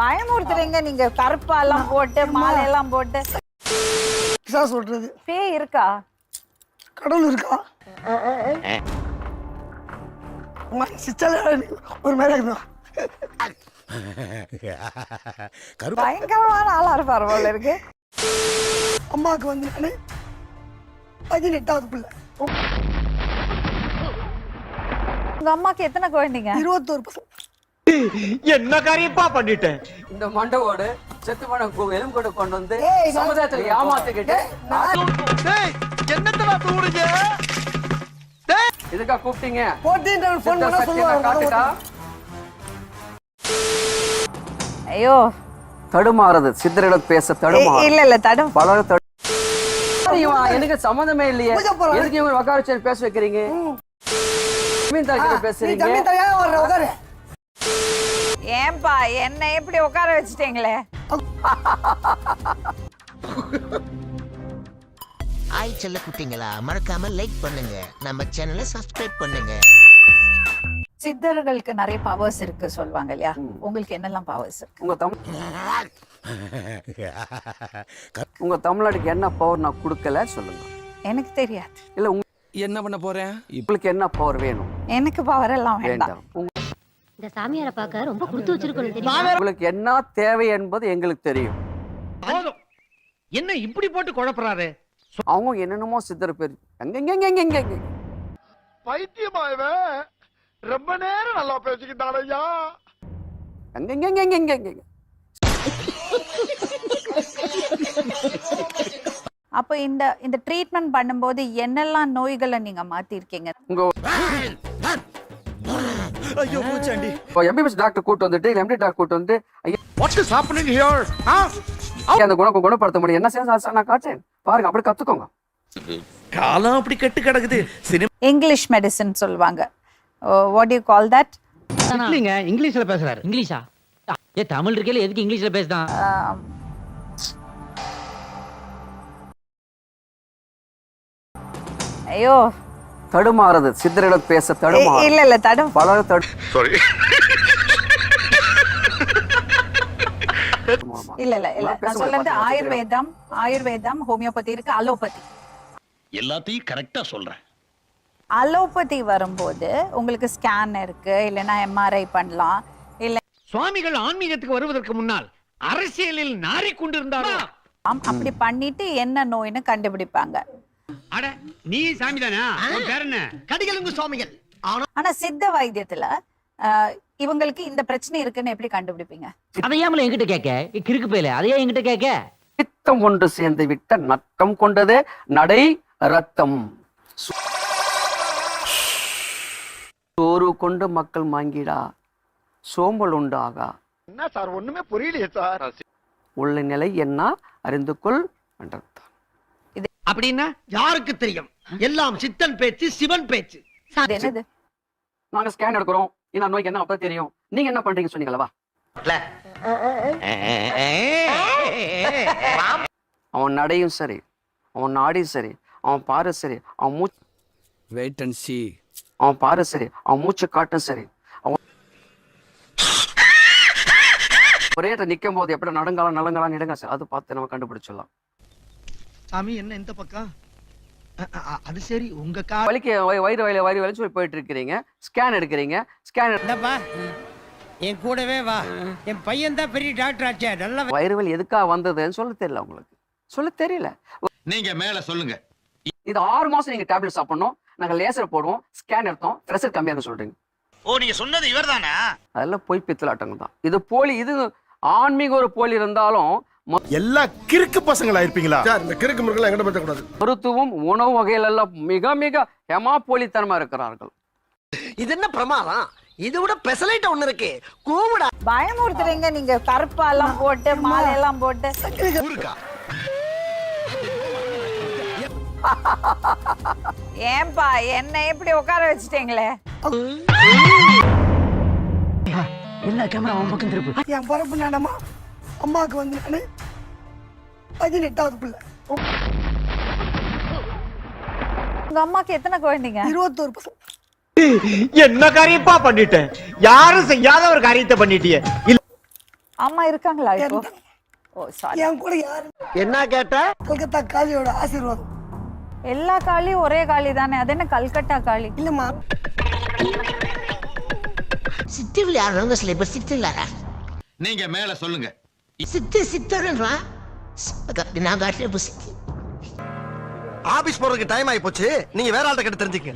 பயமுறுத்துறீங்க. நீங்க கருப்பா எல்லாம் போட்டு மாலை எல்லாம் போட்டு. சொல்றது. பேய் இருக்கா? கடவுள் இருக்கா? ஒரு மாதிரி பயங்கரமான ஆளா இருப்பாரு போல இருக்கு. அம்மாவுக்கு வந்து நான் பதினெட்டாவது பிள்ளை. உங்க அம்மாக்கு எத்தனை குழந்தைங்க? இருபத்தோரு பசங்க. என்ன காரியப்பா பண்ணிட்டேன்? இந்த மண்டவோடு செத்து போன கு- எலும்பு கொண்டு வந்து சமுதாயத்துல ஏமாத்திக்கிட்டு என்னத்தடா தூடுங்க இதுக்கா கூப்பிட்டீங்க? ஐயோ. தடுமாறுது சித்தரிடம் பேச தடுமாறு. இல்ல இல்ல தடும் பலர தடு எனக்கு சம்மந்தமே இல்லையே. எதுக்கு இவங்க உட்கார வச்சு பேச வைக்கிறீங்க? பேசுறீங்க? ஏன்பா என்ன எப்படி உட்கார வச்சுட்டீங்களே? ஆய் செல்ல குட்டிங்களா மறக்காம லைக் பண்ணுங்க. நம்ம சேனலை சப்ஸ்கிரைப் பண்ணுங்க. சித்தர்களுக்கு நிறைய பவர்ஸ் இருக்கு சொல்லுவாங்க இல்லையா? உங்களுக்கு என்னெல்லாம் பவர்ஸ் இருக்கு? உங்க தமிழ் உங்க தமிழ்நாட்டுக்கு என்ன பவர் நான் கொடுக்கல சொல்லுங்க. எனக்கு தெரியாது. இல்ல என்ன பண்ண போறேன்? உங்களுக்கு என்ன பவர் வேணும்? எனக்கு பவர் எல்லாம் வேண்டாம். இந்த சாமியாரை பார்க்க ரொம்ப கொடுத்து வச்சிருக்கணும் தெரியுமா? உங்களுக்கு என்ன தேவை என்பது எங்களுக்கு தெரியும். போதும். என்ன இப்படி போட்டு குழப்பறாரு? அவங்க என்னென்னமோ சித்தர் பேர். எங்க பைத்தியமா இவன்? ரொம்ப நேரம் நல்லா பேசிக்கிட்டான் ஐயா. அப்போ இந்த இந்த ட்ரீட்மெண்ட் பண்ணும்போது என்னெல்லாம் நோய்களை நீங்க மாத்திருக்கீங்க? உங்க ஐயோ பூச்சாண்டி எம்பிபிஎஸ் டாக்டர் கூட்டு வந்துட்டு எம்டி டாக்டர் கூட்டு வந்து ஐயா வாட் இஸ் ஹேப்பனிங் ஹியர் அந்த குணம் குணப்படுத்த முடியும் என்ன செய்ய நான் காட்டேன் பாருங்க அப்படி கத்துக்கோங்க. காலம் அப்படி கெட்டு கிடக்குது. சினிமா இங்கிலீஷ் மெடிசன் சொல்லுவாங்க. வாட் யூ கால் தட் இல்லைங்க இங்கிலீஷ்ல பேசுறாரு. இங்கிலீஷா? ஏ தமிழ் இருக்கல எதுக்கு இங்கிலீஷ்ல பேசுதான் ஐயோ தடுமாறுது. சித்தரிடம் பேச தடுமாறு இல்ல இல்ல தடும் பலர தடு இல்ல இல்ல இல்ல. நான் சொல்றது. ஆயுர்வேதம் ஆயுர்வேதம் ஹோமியோபதி இருக்கு அலோபதி. எல்லாத்தையும் கரெக்டா சொல்றேன். அலோபதி வரும்போது உங்களுக்கு ஸ்கேன் இருக்கு இல்லைன்னா எம்ஆர்ஐ பண்ணலாம் இல்ல சுவாமிகள் ஆன்மீகத்துக்கு வருவதற்கு முன்னால் அரசியலில் நாறிக் கொண்டிருந்தாரோ அப்படி பண்ணிட்டு என்ன நோய்னு கண்டுபிடிப்பாங்க. அட நீ சாமி தானா பேர் என்ன? கடிகளுங்கு சுவாமிகள். ஆனா சித்த வைத்தியத்துல இவங்களுக்கு இந்த பிரச்சனை இருக்குன்னு எப்படி கண்டுபிடிப்பீங்க? அதை ஏன் என்கிட்ட கேட்க? கிறுக்கு போயில. அதையே என்கிட்ட கேட்க? பித்தம் ஒன்று சேர்ந்து விட்ட நட்டம் கொண்டது நடை ரத்தம். சோறு கொண்டு மக்கள் மாங்கிடா சோம்பல் உண்டாகா. என்ன சார் ஒண்ணுமே புரியலையே சார். உள்ள நிலை என்ன? அறிந்து கொள் என்றார் அப்படின்னா? யாருக்கு தெரியும்? எல்லாம் சித்தன் பேச்சு சிவன் பேச்சு. நாங்க ஸ்கேன் எடுக்கிறோம். இந்த நோய்க்கு என்ன அப்பதான் தெரியும்? நீங்க என்ன பண்றீங்க சொன்னீங்களா அவன் நடையும் சரி. அவன் நாடியும் சரி. அவன் பாரு சரி. அவன் மூச்சு வெயிட் அண்ட் சி அவன் பாரு சரி. அவன் மூச்சு காட்டும் சரி. அவன் ஒரே நிக்கும் போது எப்படி நடுங்காலம் நலங்காலம் நெடுங்க சார். அது பார்த்து நம்ம கண்டுபிடிச்சிடலாம். சாமி என்ன இந்த பக்கம்? அது சரி உங்க கா வலிக்கு வய- வயிறு வயிறு வயிறு வலிச்சு சொல்லி போயிட்டு இருக்கிறீங்க ஸ்கேன் எடுக்கிறீங்க ஸ்கேன் இந்தப்பா என் கூடவே வா. என் பையன் தான் பெரிய டாக்டர் ஆச்சே. நல்லா வயிறு வலி எதுக்காக வந்ததுன்னு சொல்ல தெரியல உங்களுக்கு. சொல்ல தெரியல. நீங்க மேல சொல்லுங்க. இது ஆறு மாசம் நீங்க டேப்லெட் சாப்பிடணும். நாங்க லேசர் போடுவோம் ஸ்கேன் எடுத்தோம் ப்ரெஷர் கம்மியாக சொல்றீங்க. ஓ நீங்க சொன்னது இவர்தானா? அதெல்லாம் போய் பித்தலாட்டங்க தான். இது போலி இது ஆன்மீக ஒரு போலி இருந்தாலும் எல்லா கிறுக்கு பசங்களா இருப்பீங்களா சார் இந்த கிறுக்கு முறுக்கெல்லாம் எங்கிட்ட பேச கூடாது மருத்துவம் உணவு வகையிலெல்லாம் மிக மிக ஹெமா போலித்தனமா இருக்கிறார்கள். இது என்ன பிரமாதம்? இது விட பெசலைட் ஒண்ணு இருக்கு. கூவிடா. பயமுறுத்துறீங்க நீங்க. கருப்பா எல்லாம் போட்டு மாலை எல்லாம் போட்டு. ஏன்பா என்ன எப்படி உட்கார வச்சுட்டீங்களே? எல்லா கேமரா அவன் பக்கம் திருப்பு? என் பிறப்பு நாடமா அம்மாவுக்கு வந்து நான் பதினெட்டாவது பிள்ளை. உங்க அம்மாக்கு எத்தனை குழந்தைங்க? இருபத்தோரு பசங்க. என்ன காரியப்பா பண்ணிட்டேன்? யாரும் செய்யாத ஒரு காரியத்தை பண்ணிட்டியே. இல்ல அம்மா இருக்காங்களா இப்போ. ஓ சாரி என் கூட யாரு என்ன கேட்ட? கல்கத்தா காளியோட ஆசீர்வாதம். எல்லா காளியும் ஒரே காளி தானே? அது என்ன கல்கட்டா காளி? இல்லம்மா. சித்தி விளையாடுறவங்க சில பேர் விளையாடா நீங்க மேல சொல்லுங்க. சித்தி சித்தர்ன்றா இப்போ சித்தி. ஆபீஸ் போறதுக்கு டைம் ஆயி போச்சு நீங்க வேற ஆள்கிட்ட கிட்ட தெரிஞ்சுக்க.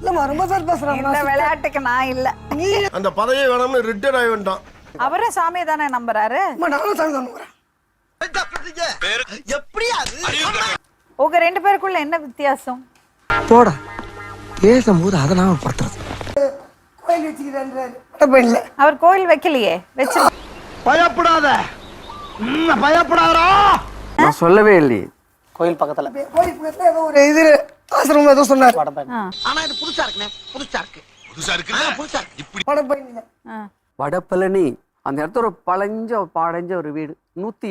இல்லம்மா ரொம்ப சார் இந்த பேசுறாங்க விளையாட்டுக்கு நான் இல்ல. நீ அந்த பதவியே வேணாம்னு ரிட்டையர் ஆகி வேண்டாம் அவரே சாமி தானே நம்புறாரு? நானும் சாமி தான் நம்புறேன். எப்படியா உங்க ரெண்டு பேருக்குள்ள என்ன வித்தியாசம்? போடா. பேசும்போது அதை நாம படுத்துறது. கோயில் அவர் கோயில் வைக்கலையே வச்சு பயப்படாத. பயப்படாதா நான் சொல்லவே இல்லையே. கோயில் பக்கத்தில். ஏதோ ஒரு இது ஆசிரமம் ஏதோ சொன்னார். ஆனா இது புதுசா இருக்குண்ணே புதுசா இருக்கு. புதுசா இருக்கு புதுசா இருக்கு. வடபழனியில் ஆ. வடபழனி அந்த இடத்துல ஒரு பழஞ்ச பாடஞ்ச ஒரு வீடு. நூத்தி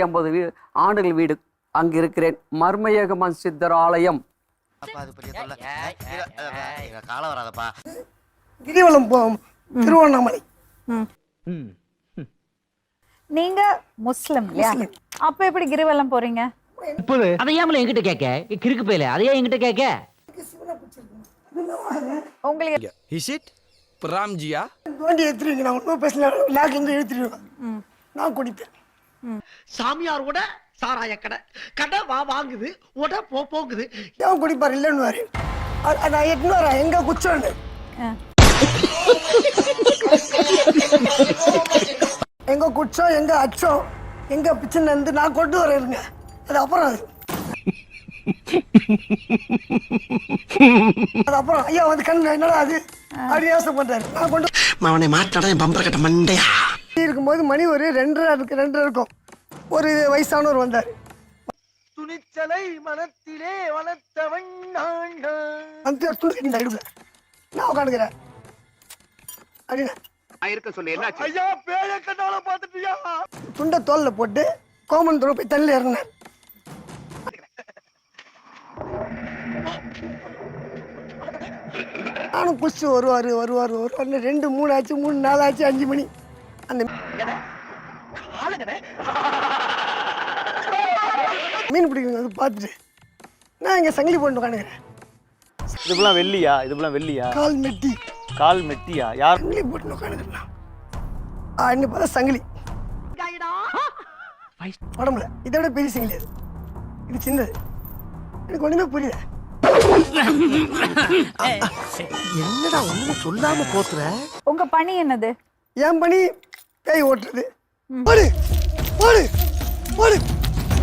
ஐம்பது வீடு ஆண்டுகள் வீடு அங்க இருக்கிறேன். மர்மயகமன் சித்தர் ஆலயம். கிரிவலம் போவோம் திருவண்ணாமலை. ம். நீங்க முஸ்லிம் இல்லையா? அப்ப எப்படி கிரிவலம் போறீங்க? அதை ஏன் என்கிட்ட கேட்க? கிறுக்கு போயில? அதையே என்கிட்ட கேட்க? உங்களுக்கு இஸ் இட் ராம்ஜியா? தோண்டி எடுத்துருவீங்க. நான் ஒன்றும் பேசல. லாக் எங்கே எடுத்துருவேன் நான் குடிப்பேன். சாமியார் கூட சாராய கடை. கடை வா வாங்குது. உட போ போகுது. ஏன் குடிப்பார்? இல்லைன்னு நான் எட்டுன்னு வரேன் எங்க குச்சோன்னு? ஆ. எங்க குச்சம் எங்க அச்சம் எங்க பிச்சை இருந்து நான் கொண்டு வரேங்க அது அப்புறம் அது. அப்புறம் ஐயா வந்து கண்ணு என்னடா அது? அப்படி யோசனை பண்றாரு. நான் கொண்டு அவனை மாட்டாடா என் பம்பர கட்ட மண்டையா? இருக்கும்போது மணி ஒரு ரெண்டரை இருக்கு ரெண்டரை இருக்கும். ஒரு வயசானவர் வந்தார். துணிச்சலை மனத்திலே வளர்த்தவன் நான். அந்த துணி இந்த இடுப்புல நான் உட்காந்துக்கிறேன் அப்படின்னா ஐயா பேய கண்டால பாத்துட்டியா துண்டை தோல்ல போட்டு கோமன் தூரம் போய் தண்ணியில் இறங்கினார். நானும் குளிச்சு வருவார் வருவார் வருவார்னு ரெண்டு மூணு ஆச்சு மூணு நாலு ஆச்சு அஞ்சு மணி. அந்த மீன் பிடிக்கிறது பார்த்துட்டு நான் இங்கே சங்கிலி போட்டு உட்காந்துக்கிறேன் இதுபெல்லாம் வெள்ளியா? இதுபெல்லாம் வெள்ளியா? கால் மெட்டி கால் மெட்டியா? யார் சங்கிலி போட்டு உட்காந்துக்கிறேன் இன்னும் பார்த்தா சங்கிலி. உடம்புல. இதை விட பெரிய சங்கிலி அது. இது சின்னது. எனக்கு ஒன்றுமே புரியல. என்னடா ஒண்ணுமே சொல்லாம போத்துற உங்க பணி என்னது? என் பணி பேய் ஓட்டுறது. போடு. போடு. போடு.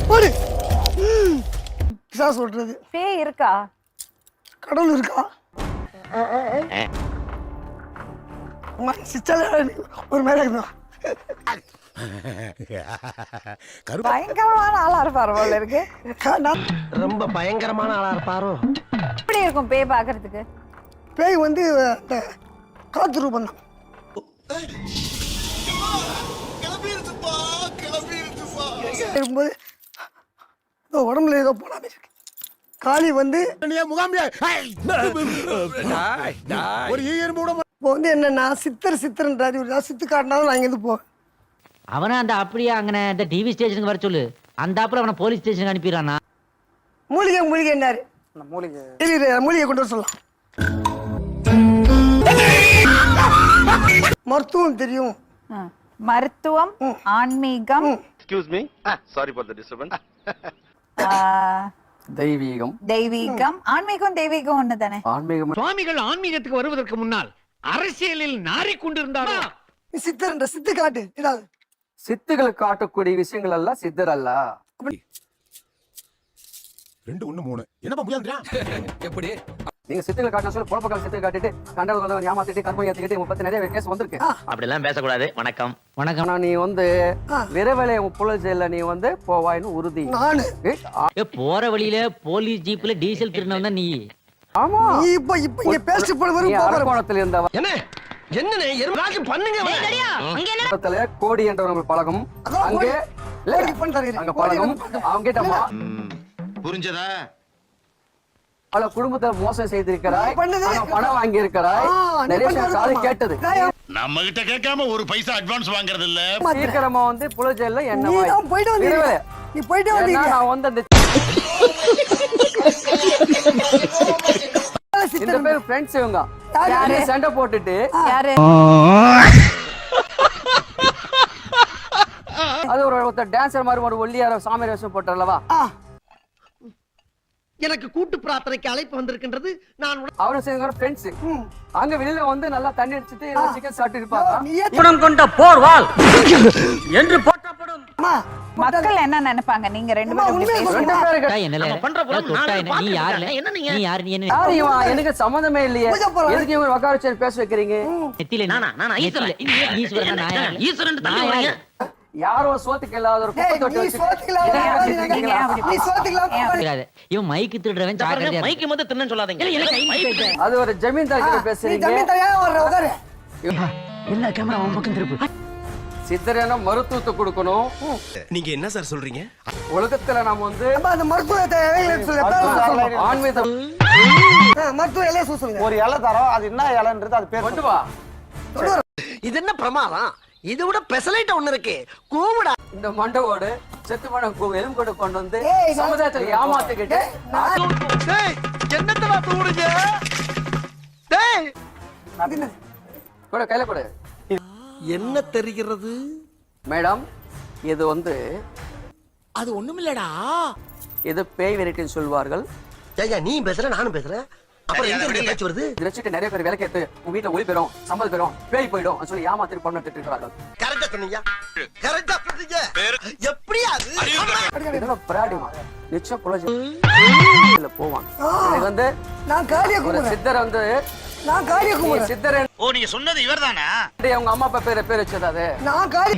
போடு. ம். பிசாசு ஓட்டுறது. பேய் இருக்கா? கடவுள் இருக்கா? சிச்சால ஒரு மாதிரி பயங்கரமான ஆளா இருப்பாரு போல இருக்கு. நான் ரொம்ப பயங்கரமான ஆளா இருப்பாரோ? எப்படி இருக்கும் பேய் பாக்குறதுக்கு பேய் வந்து அந்த காத்து ரூபம் தான் இருக்கும்போது உடம்புல ஏதோ போனாமே இருக்கு. காளி வந்து டாய் ஒரு ஈயன் கூட இப்போ வந்து என்னன்னா சித்தர் சித்தர்ன்றாரு இவர் சித்து காட்டினாலும் நான் இங்கேருந்து போவேன். அவனை அந்த அப்படியே அங்கன இந்த டிவி ஸ்டேஷனுக்கு வர சொல்லு. அந்த அப்புறம் அவனை போலீஸ் ஸ்டேஷனுக்கு அனுப்பிடுறானா? மூலிகை மூலிகை என்னாரு? மூலிகை. மூலிகை கொண்டு வர சொல்லலாம். மருத்துவம் தெரியும். மருத்துவம் ஆன்மீகம் excuse me sorry for the disturbance ஆ, தெய்வீகம். தெய்வீகம் ஆன்மீகம் தெய்வீகம் தானே ஆன்மீகம். சுவாமிகள் ஆன்மீகத்துக்கு வருவதற்கு முன்னால் அரசியலில் நாறிக் கொண்டிருந்தாரோ? நீ சித்தர்ன்ற சித்து காட்டு. ஏதாவது சித்துகள் காட்டக்கூடிய விஷயங்கள் அல்ல சித்தர் அல்ல. ரெண்டு ஒண்ணு மூணு. என்ன முடியாதுடா எப்படி? நீங்க சித்துகள் காட்ட சொல்லி குழப்பக்கால சித்து காட்டிட்டு கண்டது வந்து ஏமாத்திட்டு கற்பனை ஏத்திக்கிட்டு உங்க பத்தி நிறைய கேஸ் வந்திருக்கு. அப்படிலாம் பேசக்கூடாது. வணக்கம். வணக்கம். நீ வந்து விரைவலைய புழல் ஜெயில நீ வந்து போவாயின்னு உறுதி. போற வழியில போலீஸ் ஜீப்ல டீசல் தான் நீ. ஆமா. நீ இப்ப இப்ப இங்க நீ வரும் போகிற அரக்கோணத்தில் இருந்த என்ன? என்னண்ணே? எருமாச்சும் பண்ணுங்க. இடத்துல கோடி என்ற ஒரு பழகம். அங்கே கோடி பண்ண தருகிறேன். அங்க பழகம். வந்து அவங்க கிட்ட புரிஞ்சதா? பல குடும்பத்தை மோசம் செய்திருக்கிறாய். பணம் வாங்கி இருக்கிறாய் நிறைய காது. கேட்டது. நம்ம கிட்ட கேட்காம ஒரு பைசா அட்வான்ஸ் வாங்குறது இல்ல. சீக்கிரமா வந்து புலஜெல்ல என்ன போயிட்டு வந்தீங்க. நீ போயிட்டு வந்தீங்க. நான் வந்து அந்த இந்த சித்தர் பேர் ஃப்ரெண்ட்ஸ் இவங்க. யாரு? சண்டை போட்டுட்டு யாரு? அது ஒரு ஒருத்தர் டான்சர் மாதிரி ஒரு ஒல்லியார சாமி வேஷம் போட்டார்லவா எனக்கு கூட்டு பிரார்த்தனைக்கு அழைப்பு வந்திருக்கின்றது. நான் அவரும் சேர்ந்து ஃப்ரெண்ட்ஸ் ம். அங்க வெளியில வந்து நல்லா தண்ணி அடிச்சிட்டு சிக்கன் சாப்பிட்டு இருப்பாங்க. நீயே கொண்ட போர் வாழ். என்று போட்டப்படும் அம்மா, மக்கள் என்ன நினைப்பாங்க? நீங்க ரெண்டு பேரும் எனக்கு சம்மந்தமே இல்லையே. எதுக்கு இவங்க உட்கார வச்சு பேச வைக்கிறீங்க? நெத்தியில நானா நானா ஈஸ்வரன். ஈஸ்வரன் நான் ஈஸ்வரன் நான் யாரு சோத்துக்கு இல்லாத ஒரு குப்பை தொட்டி நீ வச்சு சோத்துக்கலாம் ஏன் அப்படி உட்காந்து இருக்கீங்க? நீங்க- அப்படி நீ சோத்துக்கலாம் ஏன் உட்காந்து- தெரியாது. இவன் மைக்கு திருடுறவன் ஜாக்கிரதையா மைக்கு மட்டும் தின்னு சொல்லாதீங்க. அது ஒரு ஜமீன்தார் கிட்ட பேசுறீங்க. என்ன கேமரா அவன் பக்கம் திருப்பு. சித்தரன மருத்துவத்தை கொடுக்கணும். நீங்க என்ன சார் சொல்றீங்க? உலகத்துல நாம வந்து அந்த மருத்துவத்தை. ஆன்மீக மருத்துவ இலையை சொல்ல சொல்லுங்க. ஒரு இலை தரோம் அது என்ன இலைன்றது அது பேர் கொண்டு வா. இது என்ன பிரமாதம்? இது விட பெசலைட்ட ஒண்ணு இருக்கு. கூவிடா. இந்த மண்டவோடு செத்து போன கு- எலும்பு கொண்டு வந்து சமுதாயத்துல ஏமாத்திக்கிட்டு என்னத்தடா தூடுங்க டேய். கூட கையில கொடு. என்ன தெரிகிறது? மேடம் இது வந்து அது ஒண்ணுமில்லடா. இது பேய் வெரைட்டின்னு சொல்வார்கள். ஐயா நீ பேசுற நானும் பேசுறேன். அப்புறம் எங்க இருந்து பேச்சு வருது? இதை வச்சுட்டு நிறைய பேர் விலைக்கு ஏத்து உங்க வீட்டுல ஒளி பெறும் சம்பளம் பெறும் பேய் போயிடும் சொல்லி ஏமாத்திட்டு பண்ணிட்டு இருக்கிறார்கள் கரெக்டா சொன்னீங்க. கரெக்டா சொன்னீங்க எப்படியா அது? இதெல்லாம் பிராடிமா நிச்சயம் புலஜி இல்ல போவான் எனக்கு வந்து நான் காளிய சித்தர் வந்து நான் காளிய சித்தர் ஓ நீங்க சொன்னது இவர்தானா? அவங்க அம்மா அப்பா பேரை பேர் வச்சதா அது. நான் காளி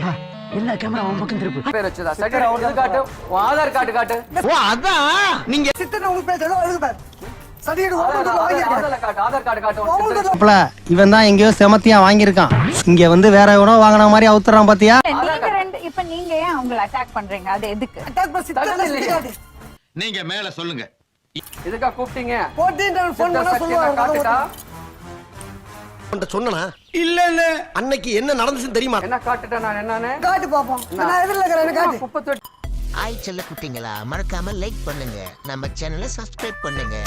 என்ன கேமரா அவன் பக்கம் திருப்பு. பேர் வச்சதா சரி காட்டு. உன் ஆதார் கார்டு காட்டு. ஓ அதான். நீங்க சித்தனை உங்களுக்கு பாரு. இவன் தான் எங்கேயோ செமத்தியா வாங்கியிருக்கான். இங்க வந்து வேற எவனோ வாங்கின மாதிரி அவுத்துறான் பாத்தியா? நீங்க ரெண்டு இப்ப நீங்க ஏன் அவங்கள அட்டாக் பண்றீங்க? அது எதுக்கு? அட்டாக் பண்ண சித்தனை தகுதி இல்லையே. சித்திக்காது. நீங்க மேல சொல்லுங்க. இதுக்கா கூப்பிட்டீங்க? சொன்னா இல்ல இல்ல. அன்னைக்கு என்ன நடந்துச்சுன்னு தெரியுமா? என்ன காட்டுட்டேன் நான் என்னன்னு? காட்டு பாப்போம். நான் எதிரில் இருக்கிறேன் காட்டு. குப்பை தொட்டி. ஆய் செல்ல குட்டிங்களா மறக்காம லைக் பண்ணுங்க. நம்ம சேனலை சப்ஸ்கிரைப் பண்ணுங்க.